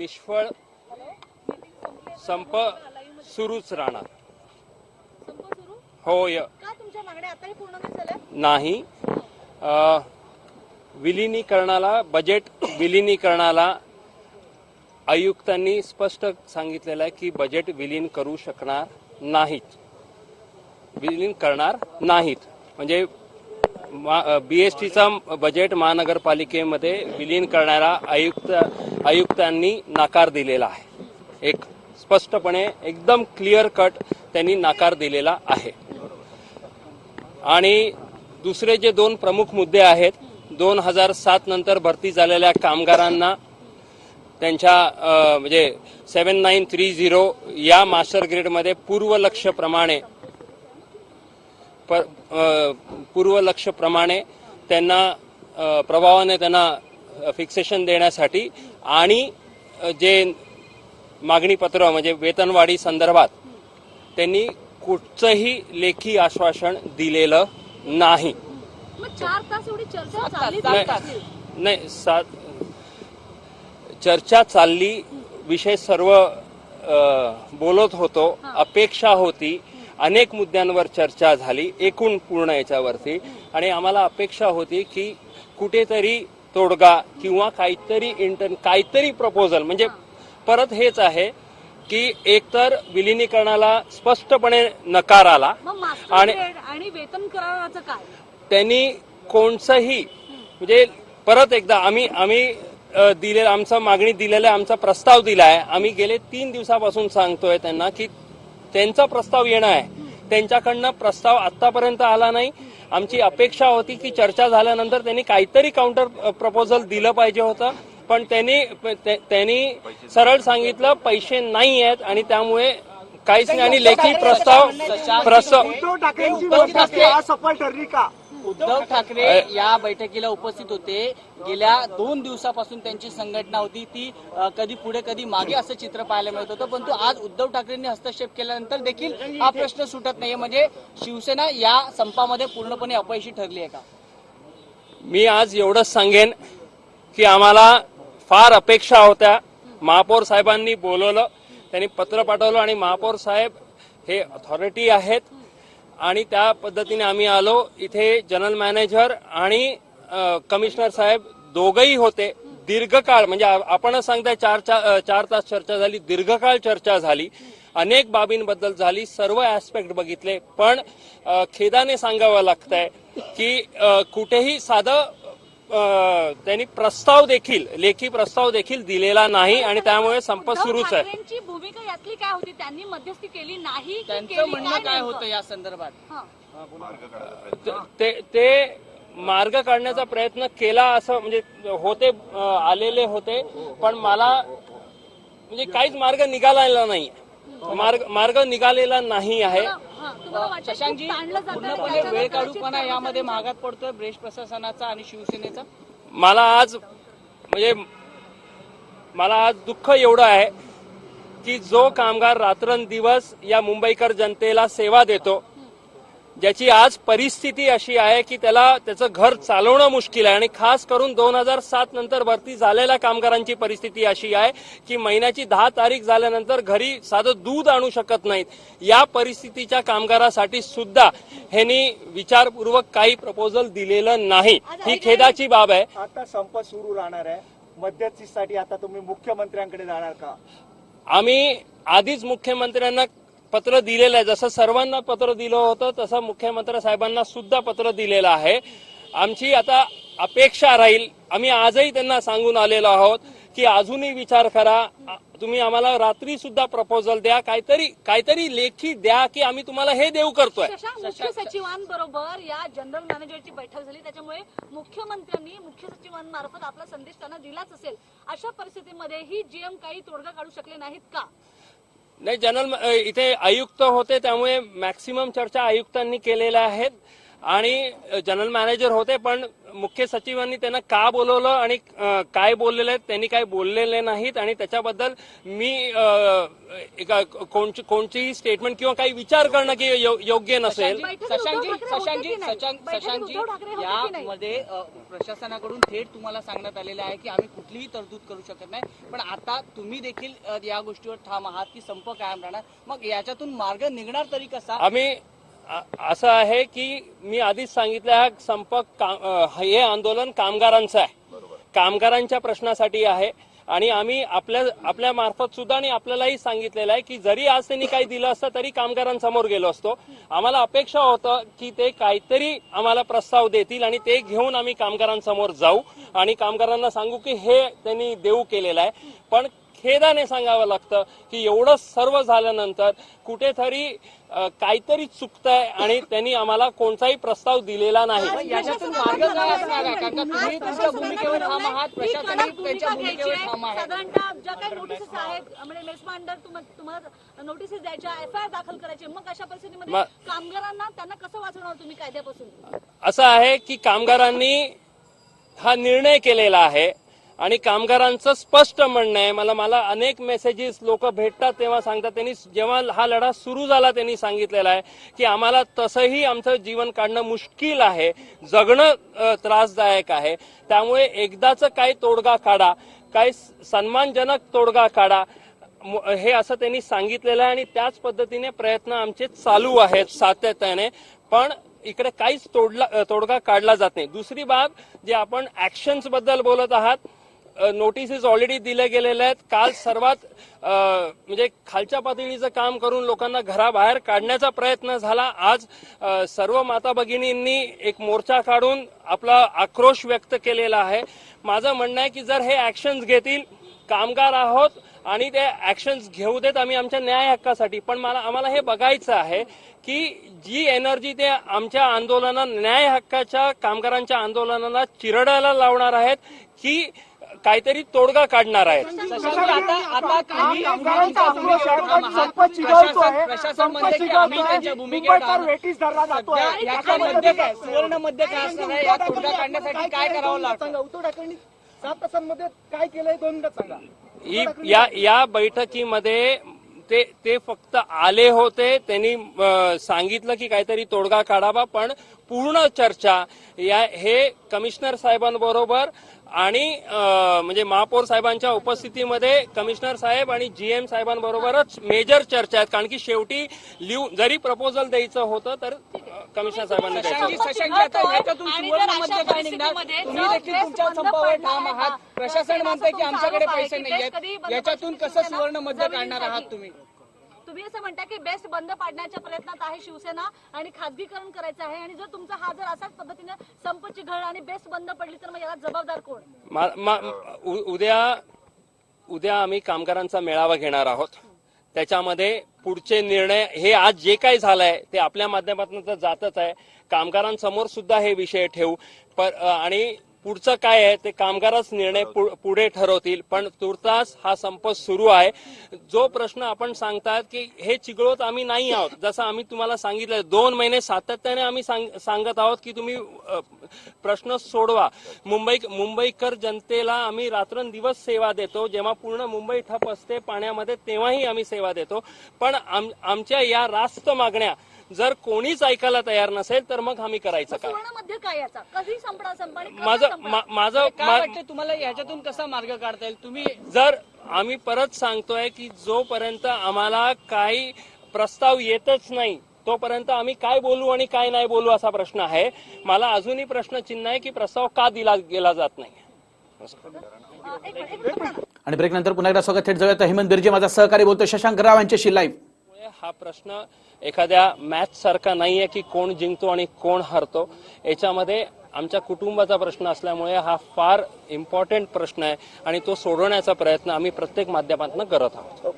निष्फळ संप सुरूच राहणार. होय नाही विलिनीकरणाला बजेट विलिनीकरणाला आयुक्तांनी स्पष्ट सांगितलेलं आहे की बजेट विलीन करू शकणार नाहीत. विलीन करणार नाहीत. म्हणजे बीएसटीचा बजेट महानगरपालिकेमध्ये विलीन करणारा आयुक्त आयुक्तांनी नकार दिलेला आहे. एक स्पष्टपणे एकदम क्लिअर कट त्यांनी नकार दिलेला आहे. आणि दुसरे जे दोन प्रमुख मुद्दे आहेत दोन हजार सात नंतर भरती झालेल्या कामगारांना त्यांच्या म्हणजे सेवन नाईन थ्री झिरो या मास्टर ग्रेडमध्ये पूर्वलक्षप्रमाणे प पूर्वलक्षप्रमाणे त्यांना प्रभावाने त्यांना फिक्सेशन देण्यासाठी आणि जे मागणीपत्र म्हणजे वेतनवाढी संदर्भात त्यांनी कुठचंही लेखी आश्वासन दिलेलं नाही. मग चार तास एवढी चर्चा झाली नाही सा चर्चा चालली विषय सर्व बोलत होतो अपेक्षा होती अनेक मुद्द्यांवर चर्चा झाली एकूण पूर्ण याच्यावरती. आणि आम्हाला अपेक्षा होती की कुठेतरी तोडगा किंवा काहीतरी इंटर काहीतरी प्रपोजल म्हणजे परत हेच आहे की एकतर विलिनीकरणाला स्पष्टपणे नकार आला आणि- वेतन कराराचं काय? त्यांनी कोणचंही म्हणजे परत एकदा आम्ही आम्ही अ, दिले आमचा मागणी दिलेला आमचा प्रस्ताव दिलाय. आम्ही गेले तीन दिवसापासून सांगतोय त्यांना की त्यांचा प्रस्ताव येणं आहे. त्यांच्याकडनं प्रस्ताव आतापर्यंत आला नाही. आमची अपेक्षा होती की चर्चा झाल्यानंतर त्यांनी काहीतरी काउंटर प्रपोजल दिलं पाहिजे होतं. पण त्यांनी ते- त्यांनी सरळ सांगितलं पैसे नाही आहेत आणि त्यामुळे काहीच नाही. आणि लेखी प्रस्ताव प्रस्ताव उद्धव ठाकरेंची ठरली का? उद्धव ठाकरे या बैठकीला उपस्थित होते. गेल्या दोन दिवसापासून त्यांची संघटना होती. ती कधी पुढे कधी मागे असं चित्र पाहायला मिळत होतं. परंतु आज उद्धव ठाकरेंनी हस्तक्षेप केल्यानंतर देखील हा प्रश्न सुटत नाहीये. म्हणजे शिवसेना या संपामध्ये पूर्णपणे अपयशी ठरली आहे का? मी आज एवढंच सांगेन की आम्हाला फार अपेक्षा होत्या. महापौर साहेबांनी बोलवलं. त्यांनी पत्र पाठवलं आणि महापौर साहेब हे अथॉरिटी आहेत. आणि त्या पद्धतीने आम्ही आलो. इथे जनरल मॅनेजर आणि कमिशनर साहेब दोघही होते. दीर्घकाळ म्हणजे आ- आपणच सांगताय चार चा- चार तास चर्चा झाली. दीर्घकाळ चर्चा झाली. अनेक बाबींबद्दल झाली. सर्व ऍस्पेक्ट बघितले. पण खेदाने सांगावं लागतंय की कुठेही साधं त्यांनी प्रस्ताव देखील लेखी प्रस्ताव देखील दिलेला नाही आणि त्यामुळे संप सुरूच आहे. भूमिका यातली काय होती? त्यांनी मध्यस्थी केली नाही की त्यांचं? म्हणणं काय? होतं या संदर्भात? हं. ते ते मार्ग काढण्याचा प्रयत्न केला असं म्हणजे होते आलेले होते. पण मला म्हणजे काहीच मार्ग निघालेला नाही. मार्ग मार्ग निघालेला नाही आहे. शशांकजी पूर्णपणे वेळ काढूपणा यामध्ये कर्मचारी- महागात पडतोय ब्रेश प्रशासनाचा आणि शिवसेनेचा? मला आज म्हणजे मला आज दुःख एवढं आहे की जो कामगार रात्रंदिवस या मुंबईकर जनतेला सेवा देतो ज्याची आज परिस्थिती अशी आहे की त्याला त्याचं घर चालवणं मुश्किल आहे आणि खास करून दोन हजार सात नंतर भरती झालेल्या कामगारांची परिस्थिती अशी आहे की महिन्याची दहा तारीख झाल्यानंतर घरी साधं दूध आणू शकत नाहीत. या परिस्थितीच्या कामगारासाठी सुद्धा ह्यांनी विचारपूर्वक काही प्रपोजल दिलेलं नाही. ही खेदाची बाब आहे. आता संप सुरू राहणार आहे. मध्यस्थीसाठी आता तुम्ही मुख्यमंत्र्यांकडे जाणार का? आम्ही आधीच मुख्यमंत्र्यांना पत्र दिलेलं आहे. जसं सर्वांना पत्र दिलं होतं तसं मुख्यमंत्री साहेबांना सुद्धा पत्र दिलेलं आहे. आमची आता अपेक्षा राहील. आम्ही आजही त्यांना सांगून आलेलो आहोत की अजूनही विचार करा. तुम्ही आम्हाला रात्री सुद्धा प्रपोजल द्या. काहीतरी काहीतरी लेखी द्या की आम्ही तुम्हाला हे देऊ करतोय. मुख्य सचिवांबरोबर या जनरल मॅनेजरची बैठक झाली. त्याच्यामुळे मुख्यमंत्र्यांनी मुख्य सचिवांमार्फत आपला संदेश त्यांना दिलाच असेल. अशा परिस्थितीमध्ये ही जीएम काही तोडगा काढू शकले नाहीत का? नाही जनरल इथे आयुक्त होते त्यामुळे मॅक्सिमम चर्चा आयुक्तांनी केलेल्या आहेत. आणि जनरल मॅनेजर होते पण मुख्य सचिवांनी त्यांना का बोलवलं आणि काय बोललेले आहेत त्यांनी काय बोललेले नाहीत आणि त्याच्याबद्दल मी अ, एका कोणची कोणतीही स्टेटमेंट किंवा काही विचार करणं की योग्य नसेल. होते की नाही? यामध्ये प्रशासनाकडून थेट तुम्हाला सांगण्यात आलेलं आहे की आम्ही कुठलीही तरतूद करू शकत नाही. पण आता तुम्ही देखील या गोष्टीवर ठाम आहात की संप कायम राहणार. मग याच्यातून मार्ग निघणार तरी कसा? आम्ही असं आहे की मी आधीच सांगितलं हा संपर्क हे आंदोलन कामगारांचं आहे. कामगारांच्या प्रश्नासाठी आहे. आणि आम्ही आपल्या आपल्या मार्फत सुद्धा आणि आपल्यालाही सांगितलेलं आहे की जरी आज त्यांनी काही दिलं असतं तरी कामगारांसमोर गेलो असतो. आम्हाला अपेक्षा होतं की ते काहीतरी आम्हाला प्रस्ताव देतील आणि ते घेऊन आम्ही कामगारांसमोर जाऊ. आणि कामगारांना सांगू की हे त्यांनी देऊ केलेलं आहे. पण खेदाने सांगावं लागतं की एवढं सर्व झाल्यानंतर कुठेतरी काहीतरी चुकतंय आणि त्यांनी आम्हाला कोणताही प्रस्ताव दिलेला नाही. याच्यातून मार्ग काय असणार आहे? कारण का तुम्ही तुमच्या भूमिकेवर ठाम आहात प्रशासनही त्यांच्या भूमिकेवर ठाम आहे. साधारणतः ज्या काही नोटिसेस आहेत म्हणजे मेस्मा अंडर तुम्हाला नोटिसेस द्यायच्या एफ आय आर दाखल करायचे मग अशा परिस्थितीमध्ये मग- कामगारांना त्यांना कसं वाचवणार तुम्ही कायद्यापासून? असं आहे की कामगारांनी हा निर्णय केलेला आहे. आणि कामगारांचं स्पष्ट म्हणणं आहे. मला मला अनेक मेसेजेस लोक भेटतात तेव्हा सांगतात. त्यांनी जेव्हा हा लढा सुरू झाला त्यांनी सांगितलेला आहे की आम्हाला तसंही आमचं जीवन काढणं मुश्किल आहे. जगणं त्रासदायक आहे. त्यामुळे एकदाच काही तोडगा काढा. काही सन्मानजनक तोडगा काढा. हे असं त्यांनी सांगितलेलं आहे आणि त्याच पद्धतीने प्रयत्न आमचे चालू आहेत सातत्याने. पण इकडे काहीच तोडला तोडगा काढला जात नाही. दुसरी बाब जे आपण ऍक्शन्सबद्दल बोलत आहात नोटिसेस ऑलरेडी दिले गेलेले आहेत. काल सर्वात म्हणजे खालच्या पातळीचं काम करून लोकांना घराबाहेर काढण्याचा प्रयत्न झाला. आज सर्व माता भगिनींनी एक मोर्चा काढून आपला आक्रोश व्यक्त केलेला आहे. माझं म्हणणं आहे की जर हे ऍक्शन्स घेतील कामगार आहोत आणि ते ऍक्शन्स घेऊ देत आम्ही आमच्या न्याय हक्कासाठी. पण मला आम्हाला हे बघायचं आहे की जी एनर्जी ते आमच्या आंदोलना न्याय हक्काच्या कामगारांच्या आंदोलनाला चिरडायला लावणार आहेत की काहीतरी तोडगा काढणार आहेत. याच्यामध्ये काय? असणार आहे? या तोडगा काढण्यासाठी काय करावं लागतं? सांगा उद्धव ठाकरेंनी सात तासांमध्ये काय केलंय दोन मिनिटात सांगा. ही या या बैठकीमध्ये ते ते फक्त आले होते. त्यांनी सांगितलं की काहीतरी तोडगा काढावा पण पूर्ण चर्चा या हे कमिशनर साहेबांबरोबर आणि म्हणजे महापौर साहेबांच्या उपस्थितीमध्ये कमिशनर साहेब आणि जीएम साहेबांबरोबरच मेजर चर्चा आहेत. कारण की शेवटी लिहू जरी प्रपोजल द्यायचं होतं तर कमिशनर साहेबांनी द्यायचं? प्रशासन तर म्हणतंय की आमच्याकडे पैसे नाही आहेत याच्यातून कसं सुवर्ण मध्य काढणार? आहात तुम्ही? तुम्ही असं म्हणता की बेस्ट बंद पाडण्याच्या प्रयत्नात आहे शिवसेना आणि खाजगीकरण करायचं आहे आणि जर तुमचा हा जर असाच पद्धतीने संप चिघळ आणि बेस्ट बंद पडली तर मग याला जबाबदार कोण? उ- उद्या उद्या आम्ही कामगारांचा मेळावा घेणार आहोत. त्याच्यामध्ये पुढचे निर्णय हे आज जे काही झालंय ते आपल्या माध्यमातून तर जातच आहे. कामगारांसमोर सुद्धा हे विषय ठेवू. पर आणि पुढचं काय आहे ते कामगारच निर्णय पु- पुढे ठरवतील. पण तुर्तास हा संप सुरू आहे. जो प्रश्न आपण सांगतात की हे चिघळवत आम्ही नाही आहोत. जसं आम्ही तुम्हाला सांगितलं दोन महिने सातत्याने आम्ही सांग- सांगत आहोत की तुम्ही प्रश्न सोडवा. मुंबई मुंबईकर जनतेला आम्ही रात्रंदिवस सेवा देतो. जेव्हा पूर्ण मुंबई ठप असते पाण्यामध्ये तेव्हाही आम्ही सेवा देतो. पण आम- आमच्या या रास्त मागण्या जर कोणीच ऐकायला तयार नसेल तर मग आम्ही करायचं काय? सुवर्णमध्ये काय याचा? कधी संपणार संप आणि कसा माझं संपणार? मा- माझं काय मा- वाटतं तुम्हाला ह्याच्यातून कसा मार्ग काढता येईल? तुम्ही जर आम्ही परत सांगतोय की जोपर्यंत आम्हाला काही प्रस्ताव येतच नाही तोपर्यंत आम्ही काय बोलू आणि काय नाही बोलू असा प्रश्न आहे. मला अजूनही प्रश्न चिन्ह आहे की प्रस्ताव का दिला गेला जात नाही. अं, एक मिनिट, एक मिनिट. आणि ब्रेक नंतर पुन्हा एकदा स्वागत थेट जाऊयात हेमंत बिर्जे माझा सहकारी बोलतो शशांक राव यांच्याशी लाईव्ह हा प्रश्न एखाद्या मॅच सारखा नाहीये की कोण जिंकतो आणि कोण हरतो. याच्यामध्ये आमच्या कुटुंबाचा प्रश्न असल्यामुळे हा फार इम्पॉर्टंट प्रश्न आहे आणि तो सोडवण्याचा प्रयत्न आम्ही प्रत्येक माध्यमातून करत आहोत.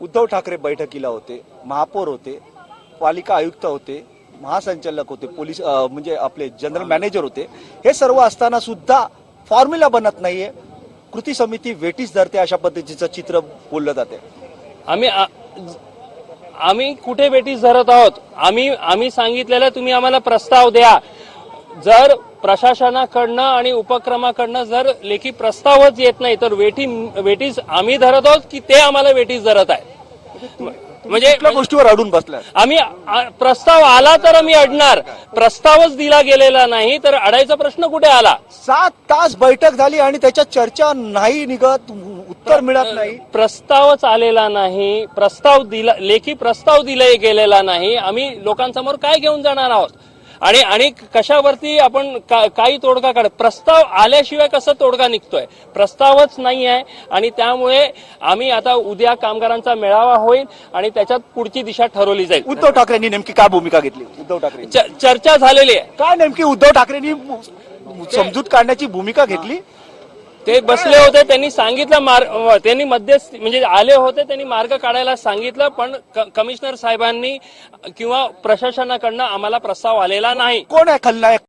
उद्धव ठाकरे बैठकीला होते महापौर होते पालिका आयुक्त होते महासंचालक होते पोलीस म्हणजे आपले जनरल मॅनेजर होते. हे सर्व असताना सुद्धा फॉर्म्युला बनत नाहीये. कृती समिती वेटीस धरते अशा पद्धतीचं चित्र बोललं जाते आम्ही आम्ही कुठे बेटीस धरत आहोत? आम्ही आम्ही सांगितलेलं तुम्ही आम्हाला प्रस्ताव द्या. जर प्रशासनाकडनं आणि उपक्रमाकडनं जर लेखी प्रस्तावच येत नाही तर वेटी वेटीस आम्ही धरत आहोत की ते आम्हाला वेटीस धरत आहे? म्हणजे कुठल्या गोष्टीवर अडून बसलाय आम्ही प्रस्ताव आला तर आम्ही अडणार. प्रस्तावच दिला गेलेला नाही तर अडायचा प्रश्न कुठे आला? सात तास बैठक झाली आणि त्याच्यात चर्चा नाही निघत उत्तर मिळत नाही. प्रस्तावच आलेला नाही प्रस्ताव दिला लेखी प्रस्ताव दिला गेलेला नाही. आम्ही लोकांसमोर काय घेऊन जाणार आहोत? आणि आणि कशावरती आपण का- काही तोडगा काढ प्रस्ताव आल्याशिवाय कसं तोडगा निघतोय? प्रस्तावच नाही आहे आणि त्यामुळे आम्ही आता उद्या कामगारांचा मेळावा होईल आणि त्याच्यात पुढची दिशा ठरवली जाईल. उद्धव ठाकरेंनी नेमकी काय भूमिका घेतली? उद्धव ठाकरे चर्चा झालेली आहे. काय नेमकी उद्धव ठाकरेंनी समजूत काढण्याची भूमिका घेतली? ते बसले होते त्यांनी सांगितलं मार्ग त्यांनी मध्यस्थ म्हणजे आले होते त्यांनी मार्ग काढायला सांगितलं पण कमिशनर साहेबांनी किंवा प्रशासनाकडनं आम्हाला प्रस्ताव आलेला नाही. कोण आहे खलनायक?